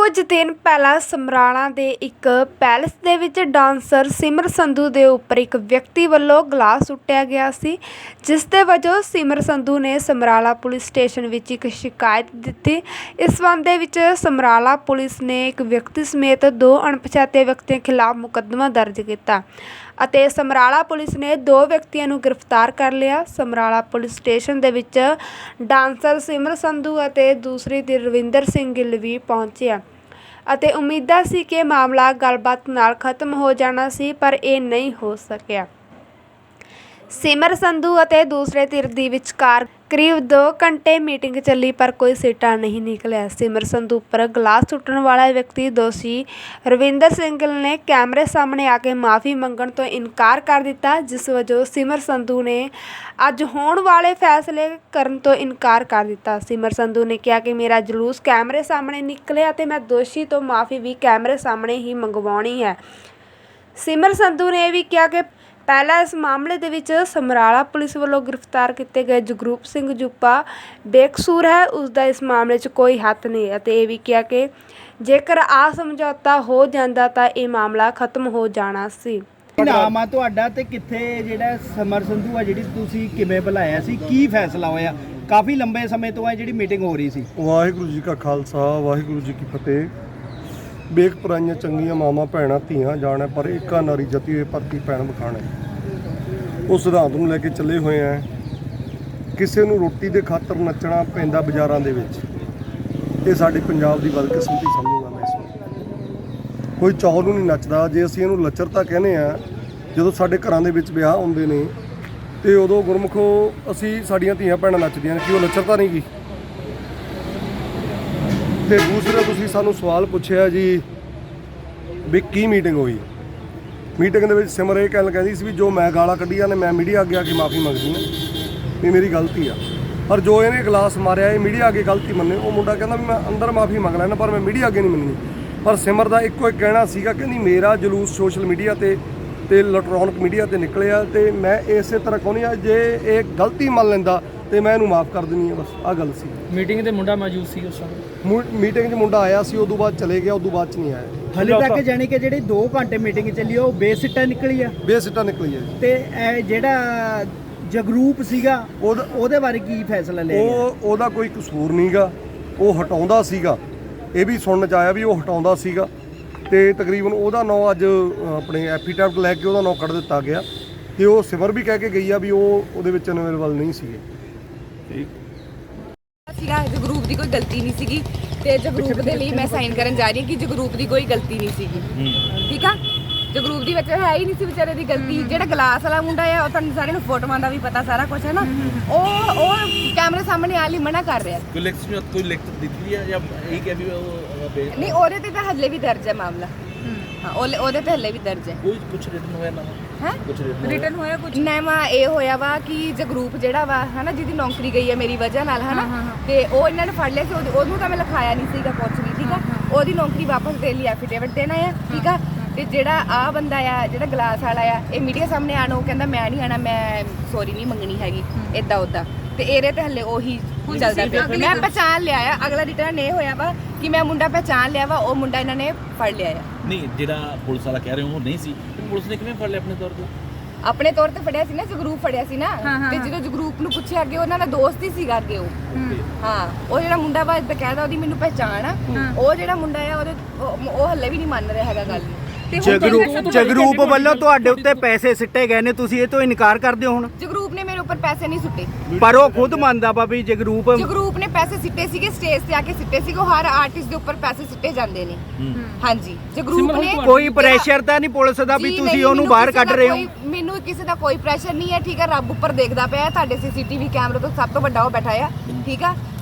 ਕੁਝ ਦਿਨ ਪਹਿਲਾਂ ਸਮਰਾਲਾ ਦੇ ਇੱਕ ਪੈਲਸ ਦੇ ਵਿੱਚ ਡਾਂਸਰ ਸਿਮਰ ਸੰਧੂ ਦੇ ਉੱਪਰ ਇੱਕ ਵਿਅਕਤੀ ਵੱਲੋਂ ਗਲਾਸ ਸੁੱਟਿਆ ਗਿਆ ਸੀ, ਜਿਸ ਦੇ ਵਜੋਂ ਸਿਮਰ ਸੰਧੂ ਨੇ ਸਮਰਾਲਾ ਪੁਲਿਸ ਸਟੇਸ਼ਨ ਵਿੱਚ ਇੱਕ ਸ਼ਿਕਾਇਤ ਦਿੱਤੀ। ਇਸ ਸੰਬੰਧ ਦੇ ਵਿੱਚ ਸਮਰਾਲਾ ਪੁਲਿਸ ਨੇ ਇੱਕ ਵਿਅਕਤੀ ਸਮੇਤ ਦੋ ਅਣਪਛਾਤੇ ਵਿਅਕਤੀਆਂ ਖਿਲਾਫ ਮੁਕੱਦਮਾ ਦਰਜ ਕੀਤਾ। ਅਤੇ ਸਮਰਾਲਾ ਪੁਲਿਸ ਨੇ ਦੋ ਵਿਅਕਤੀਆਂ ਨੂੰ ਗ੍ਰਿਫਤਾਰ ਕਰ ਲਿਆ। ਸਮਰਾਲਾ ਪੁਲਿਸ ਸਟੇਸ਼ਨ ਦੇ ਵਿੱਚ ਡਾਂਸਰ ਸਿਮਰ ਸੰਧੂ ਅਤੇ ਦੂਸਰੀ ਧਿਰ ਰਵਿੰਦਰ ਸਿੰਘ ਗਿੱਲ ਵੀ ਪਹੁੰਚਿਆ। ਅਤੇ ਉਮੀਦਾਂ ਸੀ ਕਿ ਮਾਮਲਾ ਗੱਲਬਾਤ ਨਾਲ ਖਤਮ ਹੋ ਜਾਣਾ ਸੀ, ਪਰ ਇਹ ਨਹੀਂ ਹੋ ਸਕਿਆ। ਸਿਮਰ ਸੰਧੂ ਅਤੇ ਦੂਸਰੇ ਧਿਰ ਦੀ ਵਿਚਕਾਰ ਕਰੀਬ 2 ਘੰਟੇ ਮੀਟਿੰਗ ਚੱਲੀ, ਪਰ ਕੋਈ ਸਿੱਟਾ ਨਹੀਂ ਨਿਕਲਿਆ। ਸਿਮਰ ਸੰਧੂ ਉੱਪਰ ਗਲਾਸ ਸੁੱਟਣ ਵਾਲਾ ਵਿਅਕਤੀ ਦੋਸ਼ੀ ਰਵਿੰਦਰ ਸਿੰਘ ਨੇ ਕੈਮਰੇ ਸਾਹਮਣੇ ਆ ਕੇ ਮਾਫੀ ਮੰਗਣ ਤੋਂ ਇਨਕਾਰ ਕਰ ਦਿੱਤਾ, ਜਿਸ ਵਜੋਂ ਸਿਮਰ ਸੰਧੂ ਨੇ ਅੱਜ ਹੋਣ ਵਾਲੇ ਫੈਸਲੇ ਕਰਨ ਤੋਂ ਇਨਕਾਰ ਕਰ ਦਿੱਤਾ। ਸਿਮਰ ਸੰਧੂ ਨੇ ਕਿਹਾ ਕਿ ਮੇਰਾ ਜਲੂਸ ਕੈਮਰੇ ਸਾਹਮਣੇ ਨਿਕਲਿਆ ਅਤੇ ਮੈਂ ਦੋਸ਼ੀ ਤੋਂ ਮਾਫੀ ਵੀ ਕੈਮਰੇ ਸਾਹਮਣੇ ਹੀ ਮੰਗਵਾਉਣੀ ਹੈ। ਸਿਮਰ ਸੰਧੂ ਨੇ ਇਹ ਵੀ ਕਿਹਾ ਕਿ ਪਹਿਲਾਂ ਇਸ ਮਾਮਲੇ ਦੇ ਵਿੱਚ ਸਮਰਾਲਾ ਪੁਲਿਸ ਵੱਲੋਂ ਗ੍ਰਿਫਤਾਰ ਕੀਤੇ ਗਏ ਜਗਰੂਪ ਸਿੰਘ ਜੁੱਪਾ ਬੇਕਸੂਰ ਹੈ ਉਸ ਦਾ ਇਸ ਮਾਮਲੇ 'ਚ ਕੋਈ ਹੱਥ ਨਹੀਂ ਅਤੇ ਇਹ ਵੀ ਕਿਹਾ ਕਿ ਜੇਕਰ ਆ ਸਮਝੌਤਾ ਹੋ ਜਾਂਦਾ ਤਾਂ ਇਹ ਮਾਮਲਾ ਖਤਮ ਹੋ ਜਾਣਾ ਸੀ। ਨਾਮ ਆ ਤੁਹਾਡਾ ਤੇ ਕਿੱਥੇ ਜਿਹੜਾ ਸਮਰ ਸੰਧੂ ਆ ਜਿਹੜੀ ਤੁਸੀਂ ਕਿਵੇਂ ਬੁਲਾਇਆ ਸੀ ਕੀ ਫੈਸਲਾ ਹੋਇਆ? ਕਾਫੀ ਲੰਬੇ ਸਮੇਂ ਤੋਂ ਆ ਜਿਹੜੀ ਮੀਟਿੰਗ ਹੋ ਰਹੀ ਸੀ। ਵਾਹਿਗੁਰੂ ਜੀ ਕਾ ਖਾਲਸਾ ਵਾਹਿਗੁਰੂ ਜੀ ਕੀ ਫਤਿਹ। ਬੇਕ ਪਰਾਈਆਂ ਚੰਗੀਆਂ ਮਾਵਾਂ, ਭੈਣਾਂ, ਧੀਆਂ ਜਾਣੈ, ਪਰ ਏਕਾ ਨਾਰੀ ਜਤੀ ਹੋਏ ਪਰਤੀ ਭੈਣ ਬਖਾਣੈ ਉਸ ਸਿਧਾਂਤ ਨੂੰ ਲੈ ਕੇ ਚੱਲੇ ਹੋਏ ਆ ਕਿਸੇ ਨੂੰ ਰੋਟੀ ਦੇ ਖਾਤਰ ਨੱਚਣਾ ਪੈਂਦਾ ਬਾਜ਼ਾਰਾਂ ਦੇ ਵਿੱਚ। ਇਹ ਸਾਡੇ ਪੰਜਾਬ ਦੀ ਬਦਕਿਸਮਤੀ ਸਮਝੂਗਾ ਮੈਂ ਇਸ ਨੂੰ ਕੋਈ ਚੌਲ ਨੂੰ ਨਹੀਂ ਨੱਚਦਾ। ਜੇ ਅਸੀਂ ਇਹਨੂੰ ਲੱਚਰਤਾ ਕਹਿੰਦੇ ਆ ਜਦੋਂ ਸਾਡੇ ਘਰਾਂ ਦੇ ਵਿੱਚ ਵਿਆਹ ਹੁੰਦੇ ਨੇ, ਤੇ ਉਦੋਂ ਗੁਰਮੁਖੋ ਅਸੀਂ ਸਾਡੀਆਂ ਧੀਆਂ ਭੈਣਾਂ ਨੱਚਦੀਆਂ ਨੇ, ਕਿ ਉਹ ਲੱਚਰਤਾ ਨਹੀਂ ਗੀ ਤੇ ਦੂਸਰਾ ਤੁਸੀਂ ਸਾਨੂੰ ਸਵਾਲ ਪੁੱਛਿਆ ਜੀ ਵੀ ਕੀ ਮੀਟਿੰਗ ਹੋਈ? ਮੀਟਿੰਗ ਦੇ ਵਿੱਚ ਸਿਮਰ ਇਹ ਕਹਿਣ ਕਹਿੰਦੀ ਸੀ ਵੀ ਜੋ ਮੈਂ ਗਾਲਾਂ ਕੱਢੀਆਂ ਨੇ, ਮੈਂ ਮੀਡੀਆ ਅੱਗੇ ਆ ਕੇ ਮਾਫੀ ਮੰਗਦੀ ਹਾਂ, ਵੀ ਮੇਰੀ ਗਲਤੀ ਆ। ਪਰ ਜੋ ਇਹਨੇ ਗਲਾਸ ਮਾਰਿਆ, ਇਹ ਮੀਡੀਆ ਅੱਗੇ ਗਲਤੀ ਮੰਨੇ। ਉਹ ਮੁੰਡਾ ਕਹਿੰਦਾ ਵੀ ਮੈਂ ਅੰਦਰ ਮਾਫੀ ਮੰਗ ਲੈਣਾ ਪਰ ਮੈਂ ਮੀਡੀਆ ਅੱਗੇ ਨਹੀਂ ਮੰਨਣੀ। ਪਰ ਸਿਮਰ ਦਾ ਇੱਕੋ ਇੱਕ ਕਹਿਣਾ ਸੀਗਾ ਕਹਿੰਦੀ ਮੇਰਾ ਜਲੂਸ ਸੋਸ਼ਲ ਮੀਡੀਆ ਤੇ ਤੇ ਇਲੈਕਟ੍ਰੋਨਿਕ ਮੀਡੀਆ ਤੇ ਨਿਕਲਿਆ ਤੇ ਮੈਂ ਇਸੇ ਤਰ੍ਹਾਂ ਕਹਿੰਦੀ ਆ ਜੇ ਇਹ ਗਲਤੀ ਮੰਨ ਲੈਂਦਾ ਤੇ ਮੈਂ ਇਹਨੂੰ ਮਾਫ ਕਰ ਦਿੰਦੀ ਆ ਬਸ ਆ ਗੱਲ ਸੀ। ਮੀਟਿੰਗ ਤੇ ਮੁੰਡਾ ਮੌਜੂਦ ਸੀ ਉਸ ਸਮੇਂ? ਮੀਟਿੰਗ 'ਚ ਮੁੰਡਾ ਆਇਆ ਸੀ ਉਦੋਂ ਬਾਅਦ ਚਲੇ ਗਿਆ ਉਦੋਂ ਬਾਅਦ 'ਚ ਨਹੀਂ ਆਇਆ। ਹਲੇ ਤੱਕ ਜਾਣੀ ਕਿ ਜਿਹੜੀ 2 ਘੰਟੇ ਮੀਟਿੰਗ ਚੱਲੀ ਉਹ ਬੇਸਿੱਟਾ ਨਿਕਲੀ ਆ। ਬੇਸਿੱਟਾ ਨਿਕਲੀ ਹੈ ਜੀ। ਤੇ ਇਹ ਜਿਹੜਾ ਜਗਰੂਪ ਸੀਗਾ ਉਹਦਾ- ਉਹਦੇ ਬਾਰੇ ਕੀ ਫੈਸਲਾ ਲਿਆ ਗਿਆ? ਉਹ ਉਹਦਾ ਕੋਈ ਕਸੂਰ ਨਹੀਂਗਾ। ਉਹ ਹਟਾਉਂਦਾ ਸੀਗਾ। ਇਹ ਵੀ ਸੁਣਨ ਚ ਆਇਆ ਵੀ ਉਹ ਹਟਾਉਂਦਾ ਸੀਗਾ। ਤੇ ਤਕਰੀਬਨ ਉਹਦਾ ਨਾਂ ਅੱਜ ਅ, ਆਪਣੇ ਐਫੀਟੈਪਟ ਲੈ ਕੇ ਉਹਦਾ ਨਾਂ ਕੱਢ ਦਿੱਤਾ ਗਿਆ। ਤੇ ਉਹ ਸਿਮਰ ਵੀ ਕਹਿ ਕੇ ਗਈ ਆ ਵੀ ਉਹ ਉਹਦੇ ਵਿੱਚ ਅਨਵੇਲੇਬਲ ਨਹੀਂ ਸੀਗੇ। ਸੀਗਾ ਜਗਰੂਪ ਦੀ ਕੋਈ ਗਲਤੀ ਨਹੀਂ ਸੀਗੀ ਤੇ ਜਗਰੂਪ ਦੇ ਲਈ ਮੈਂ ਸਾਈਨ ਕਰਨ ਜਾ ਰਹੀ ਹਾਂ ਕਿ ਜਗਰੂਪ ਦੀ ਕੋਈ ਗਲਤੀ ਨਹੀਂ ਸੀਗੀ। ਠੀਕ ਆ? ਜਗਰੂਪ ਦੀ ਵਿੱਚ ਹੈ ਹੀ ਨਹੀਂ ਸੀ ਵਿਚਾਰੇ ਦੀ ਗਲਤੀ। ਜਿਹੜਾ ਗਲਾਸ ਵਾਲਾ ਮੁੰਡਾ ਆ ਉਹ ਤੁਹਾਨੂੰ ਸਾਰਿਆਂ ਨੂੰ ਫੋਟੋਆਂ ਦਾ ਵੀ ਪਤਾ ਸਾਰਾ ਕੁਝ ਹੈ ਨਾ। ਉਹ ਉਹ ਕੈਮਰੇ ਸਾਹਮਣੇ ਆਣ ਲਈ ਮਨਾ ਕਰ ਰਿਹਾ। ਕੋਈ ਲਿਖਤ ਕੋਈ ਲਿਖਤ ਦਿੱਤੀ ਹੈ ਜਾਂ ਇਹ ਕਿ ਵੀ ਉਹ ਨਹੀਂ ਉਹਦੇ ਤੇ ਤਾਂ ਹੱਲੇ ਵੀ ਦਰਜ ਹੈ ਮਾਮਲਾ। ਹਾਂ ਉਹਲੇ- ਉਹਦੇ ਤੇ ਹੱਲੇ ਵੀ ਦਰਜ ਹੈ। ਕੋਈ ਕੁਝ ਰਿਟਨ ਹੋਇਆ ਨਾ? ਹੈ? ਕੁਝ ਰਿਟਨ ਰਿਟਰਨ ਹੋਇਆ ਕੁਝ ਨੈਮਾ ਇਹ ਹੋਇਆ ਵਾ ਕਿ ਜਗਰੂਪ ਜਿਹੜਾ ਵਾ ਹਨਾ ਜਿਹਦੀ ਨੌਕਰੀ ਗਈ ਹੈ ਮੇਰੀ ਵਜ੍ਹਾ ਨਾਲ ਹਨਾ ਤੇ ਉਹ ਇਹਨਾਂ ਨੇ ਫੜ ਲਿਆ ਸੀ ਉਹਦੇ- ਉਹਨੂੰ ਤਾਂ ਮੈਂ ਲਿਖਾਇਆ ਨਹੀਂ ਸੀਗਾ ਕੁਛ ਵੀ ਠੀਕ ਆ? ਉਹਦੀ ਨੌਕਰੀ ਵਾਪਸ ਦੇਣ ਲਈ ਐਫੀਡੇਵਿਟ ਦੇਣਾ ਆ ਠੀਕ ਆ? ਤੇ ਜਿਹੜਾ ਆ ਬੰਦਾ ਆ ਜਿਹੜਾ ਗਲਾਸ ਵਾਲਾ ਆ ਇਹ ਮੀਡੀਆ ਸਾਹਮਣੇ ਆਣ ਉਹ ਕਹਿੰਦਾ ਮੈਂ ਨਹੀਂ ਆਣਾ ਮੈਂ ਸੌਰੀ ਨਹੀਂ ਮੰਗਣੀ ਹੈਗੀ ਇਦਾਂ ਉਦਾਂ ਤੇ ਇਹਦੇ ਤੇ ਹੱਲੇ ਉਹੀ ਚੱਲਦਾ ਪਿਆ ਮੈਂ ਪਛਾਣ ਲਿਆ ਆ। ਅਗਲਾ ਰਿਟਰਨ ਇਹ ਹੋਇਆ ਵਾ ਕਿ ਮੈਂ ਮੁੰਡਾ ਪਛਾਣ ਲਿਆ ਵਾ ਉਹ ਮੁੰਡਾ ਇਹਨਾਂ ਨੇ ਫੜ ਲਿਆ ਆ। ਨਹੀਂ ਜਿਹੜਾ ਪੁਲਿਸ ਵਾਲਾ ਕਹਿ ਰਹੇ ਹੋ ਉਹ ਨਹੀਂ ਸੀ। ਤੇ ਪੁਲਿਸ ਨੇ ਕਿਵੇਂ ਫੜ ਲਿਆ ਆਪਣੇ ਤੌਰ ਤੇ? ਆਪਣੇ ਤੌਰ ਤੇ ਫੜਿਆ ਸੀ ਨਾ ਜਗਰੂਪ ਫੜਿਆ ਸੀ ਨਾ। ਤੇ ਜਦੋਂ ਜਗਰੂਪ ਨੂੰ ਪੁੱਛਿਆ ਅੱਗੇ ਉਹਨਾਂ ਦਾ ਦੋਸਤ ਹੀ ਸੀਗਾ ਅੱਗੇ ਉਹ। ਹਾਂ। ਉਹ ਜਿਹੜਾ ਮੁੰਡਾ ਵਾ ਬਕਾਇਦਾ ਉਹਦੀ ਮੈਨੂੰ ਪਹਿਚਾਣ ਆ। ਉਹ ਜਿਹੜਾ ਮੁੰਡਾ ਆ ਉਹਦੇ ਉਹ- ਹੱਲੇ ਵੀ ਨਹੀਂ ਮੰਨ ਰਿਹਾ ਹੈਗਾ ਗੱਲ ਨੂੰ। ਜਗਰੂਪ ਜਗਰੂਪ ਵੱਲੋਂ ਤੁਹਾਡੇ ਉੱਤੇ ਪੈਸੇ ਸਿੱਟੇ ਗਏ ਨੇ ਤੁਸੀਂ ਇਹ ਤੋਂ ਇਨਕਾਰ ਕਰਦੇ ਹੋ ਹੁਣ? ਉੱਪਰ ਪੈਸੇ ਨਹੀਂ ਸੁੱਟੇ। ਪਰ ਉਹ ਖੁਦ ਮੰਨਦਾ ਵਾ ਵੀ ਜਗਰੂਪ ਜਗਰੂਪ ਨੇ ਪੈਸੇ ਸਿੱਟੇ ਸੀਗੇ ਸਟੇਜ ਤੇ ਆ ਕੇ ਸਿੱਟੇ ਸੀਗੇ ਉਹ ਹਰ ਆਰਟਿਸਟ ਦੇ ਉੱਪਰ ਪੈਸੇ ਸਿੱਟੇ ਜਾਂਦੇ ਨੇ। ਹਾਂਜੀ ਜਗਰੂਪ ਨੇ ਕੋਈ ਪ੍ਰੈਸ਼ਰ ਤਾਂ ਨਹੀਂ ਪੁਲਿਸ ਦਾ ਵੀ ਜੀ, ਤੁਸੀਂ ਨਹੀਂ, ਉਹਨੂੰ ਮੈਨੂੰ ਬਾਹਰ ਕਿਸੇ ਕੱਢ ਦਾ ਰਹੇ ਹੋ? ਕੋਈ- ਮੈਨੂੰ ਕਿਸੇ ਦਾ ਕੋਈ ਪ੍ਰੈਸ਼ਰ ਨਹੀਂ ਹੈ ਠੀਕ ਹੈ ਰੱਬ ਉੱਪਰ ਦੇਖਦਾ ਪਿਆ ਹੈ, ਤੁਹਾਡੇ ਸੀਸੀਟੀਵੀ ਕੈਮਰੇ ਤੋਂ ਸਭ ਤੋਂ ਵੱਡਾ ਉਹ ਬੈਠਾ ਆ ਠੀਕ ਆ?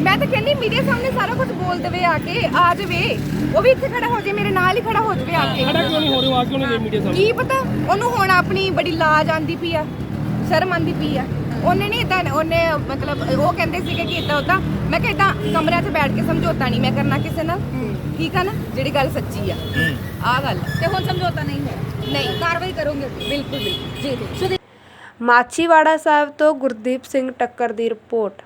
ਮੈਂ ਤਾਂ ਕਹਿੰਦੀ ਮੀਡੀਆ ਸਾਹਮਣੇ ਸਾਰਾ ਕੁਝ ਬੋਲ ਦੇਵੇ ਆ ਕੇ ਆ ਜਾਵੇ। ਉਹ ਵੀ ਇੱਥੇ ਖੜਾ ਹੋ ਜਾਵੇ ਮੇਰੇ ਨਾਲ ਹੀ ਖੜਾ ਹੋ ਜਾਵੇ ਆ ਕੇ। ਖੜਾ ਕਿਉਂ ਨਹੀਂ ਹੋ ਰਹੇ ਆ ਕਿਉਂ ਨਹੀਂ ਮੀਡੀਆ ਸਾਹਮਣੇ? ਕੀ ਪਤਾ? ਉਹਨੂੰ ਹੁਣ ਆਪਣੀ ਬੜੀ ਲਾਜ ਆਂਦੀ ਪਈ ਆ ਸ਼ਰਮ ਆਂਦੀ ਪਈ ਆ। ਉਹਨੇ ਨਹੀਂ ਇਦਾਂ ਉਹਨੇ ਮਤਲਬ ਉਹ ਕਹਿੰਦੇ ਸੀਗੇ ਕਿ ਇਦਾਂ ਉਦਾਂ ਮੈਂ ਕਿਹਾ ਇਦਾਂ ਕਮਰਿਆਂ 'ਚ ਬੈਠ ਕੇ ਸਮਝੌਤਾ ਨਹੀਂ ਮੈਂ ਕਰਨਾ ਕਿਸੇ ਨਾਲ। ਠੀਕ ਆ ਨਾ? ਜਿਹੜੀ ਗੱਲ ਸੱਚੀ ਆ। ਆ ਗੱਲ। ਤੇ ਹੁਣ ਸਮਝੌਤਾ ਨਹੀਂ ਹੋਇਆ? ਨਹੀਂ। ਕਾਰਵਾਈ ਕਰੋਗੇ? ਬਿਲਕੁਲ ਬਿਲਕੁਲ। ਜੀ ਜੀ। ਮਾਚੀਵਾੜਾ ਸਾਹਿਬ ਤੋਂ ਗੁਰਦੀਪ ਸਿੰਘ ਟੱਕਰ ਦੀ ਰਿਪੋਰਟ।